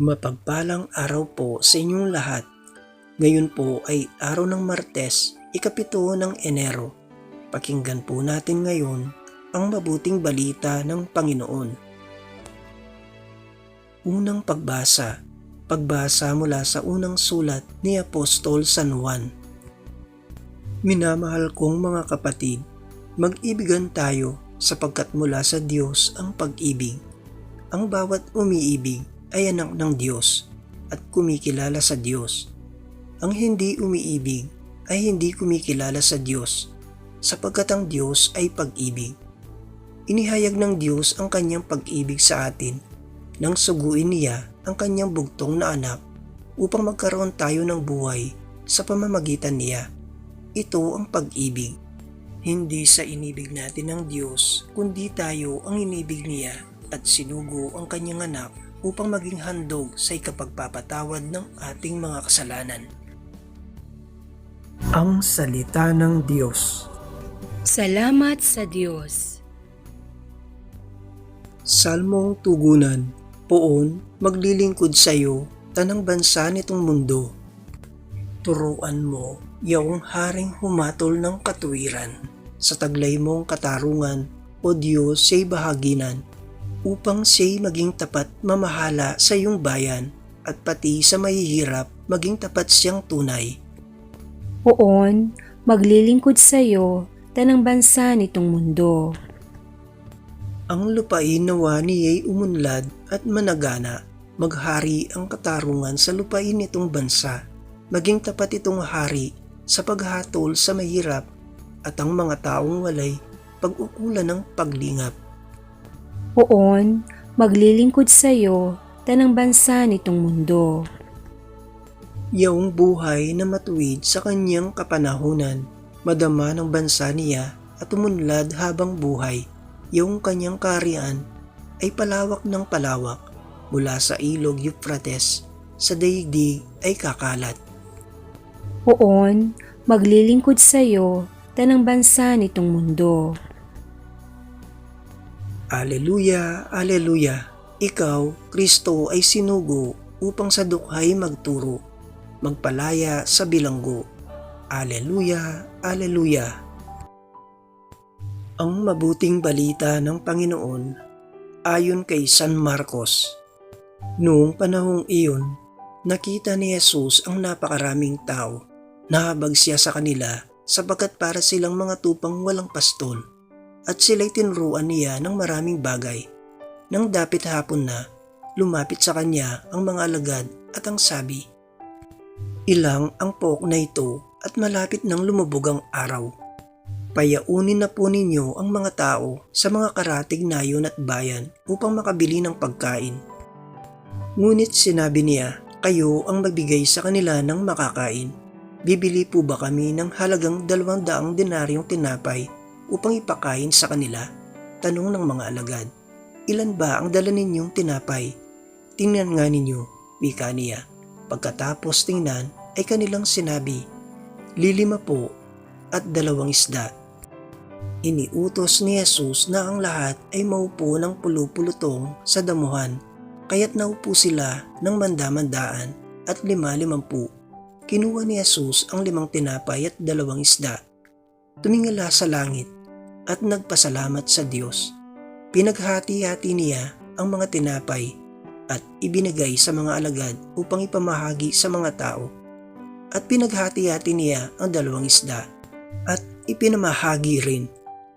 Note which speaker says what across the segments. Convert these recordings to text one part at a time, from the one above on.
Speaker 1: Mapagpalang araw po sa inyong lahat. Ngayon po ay araw ng Martes, ikapito ng Enero. Pakinggan po natin ngayon ang mabuting balita ng Panginoon. Unang pagbasa, pagbasa mula sa unang sulat ni Apostol San Juan. Minamahal kong mga kapatid, mag-ibigan tayo sapagkat mula sa Diyos ang pag-ibig. Ang bawat umiibig ay anak ng Diyos at kumikilala sa Diyos. Ang hindi umiibig ay hindi kumikilala sa Diyos sapagkat ang Diyos ay pag-ibig. Inihayag ng Diyos ang kanyang pag-ibig sa atin nang suguin niya ang kanyang bugtong na anak upang magkaroon tayo ng buhay sa pamamagitan niya. Ito ang pag-ibig. Hindi sa inibig natin ng Diyos, kundi tayo ang inibig niya at sinugo ang kanyang anak upang maging handog sa ikapagpapatawad ng ating mga kasalanan. Ang Salita ng Diyos
Speaker 2: Salamat sa Diyos.
Speaker 1: Salmong Tugunan Poon, maglilingkod sa iyo, tanang bansa nitong mundo. Turuan mo, yaong haring humatol ng katuwiran. Sa taglay mong katarungan, o Diyos siya'y bahaginan, upang siya'y maging tapat mamahala sa iyong bayan, at pati sa mahihirap maging tapat siyang tunay.
Speaker 2: Poon, maglilingkod sa iyo, tanang bansa nitong mundo.
Speaker 1: Ang lupain nawa niya'y umunlad at managana, maghari ang katarungan sa lupain nitong bansa, maging tapat itong hari sa paghatol sa mahirap at ang mga taong walay pag-ukulan ng paglingap.
Speaker 2: Poon, maglilingkod sa iyo, tanang bansa nitong mundo.
Speaker 1: Yaong buhay na matuwid sa kanyang kapanahunan, madama ng bansa niya at umunlad habang buhay. Yung kanyang karian ay palawak ng palawak mula sa ilog Euphrates sa daigdig ay kakalat.
Speaker 2: Poon, maglilingkod sa iyo, tanang bansa nitong mundo.
Speaker 1: Aleluya, aleluya. Ikaw, Kristo ay sinugo upang sa dukhay magturo, magpalaya sa bilanggo. Aleluya, aleluya. Ang mabuting balita ng Panginoon ayon kay San Marcos. Noong panahong iyon, nakita ni Jesus ang napakaraming tao. Nahabag siya sa kanila sapagkat para silang mga tupang walang pastol at sila'y tinuruan niya ng maraming bagay. Nang dapit hapon na, lumapit sa kanya ang mga alagad at ang sabi, Ilang ang pook na ito at malapit nang lumubog ang araw. Payaunin na po ninyo ang mga tao sa mga karatig nayon at bayan upang makabili ng pagkain. Ngunit sinabi niya, kayo ang magbigay sa kanila ng makakain. Bibili po ba kami ng halagang dalawang daang denaryong tinapay upang ipakain sa kanila? Tanong ng mga alagad. Ilan ba ang dala ninyong tinapay? Tingnan nga ninyo, wika niya. Pagkatapos tingnan ay kanilang sinabi, lilima po at dalawang isda. Iniutos ni Jesus na ang lahat ay maupo ng pulupulutong sa damuhan, kaya't naupo sila ng mandamandaan at lima-limampu. Kinuha ni Jesus ang limang tinapay at dalawang isda. Tumingala sa langit at nagpasalamat sa Diyos. Pinaghati-hati niya ang mga tinapay at ibinigay sa mga alagad upang ipamahagi sa mga tao. At pinaghati-hati niya ang dalawang isda at ipinamahagi rin.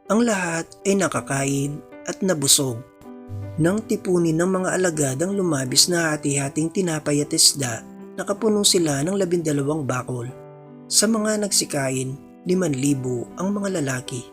Speaker 1: Ang lahat ay nakakain at nabusog. Nang tipunin ng mga alagad ang lumabis na hati-hating tinapay at isda, nakapuno sila ng labindalawang bakol. Sa mga nagsikain, liman libo ang mga lalaki.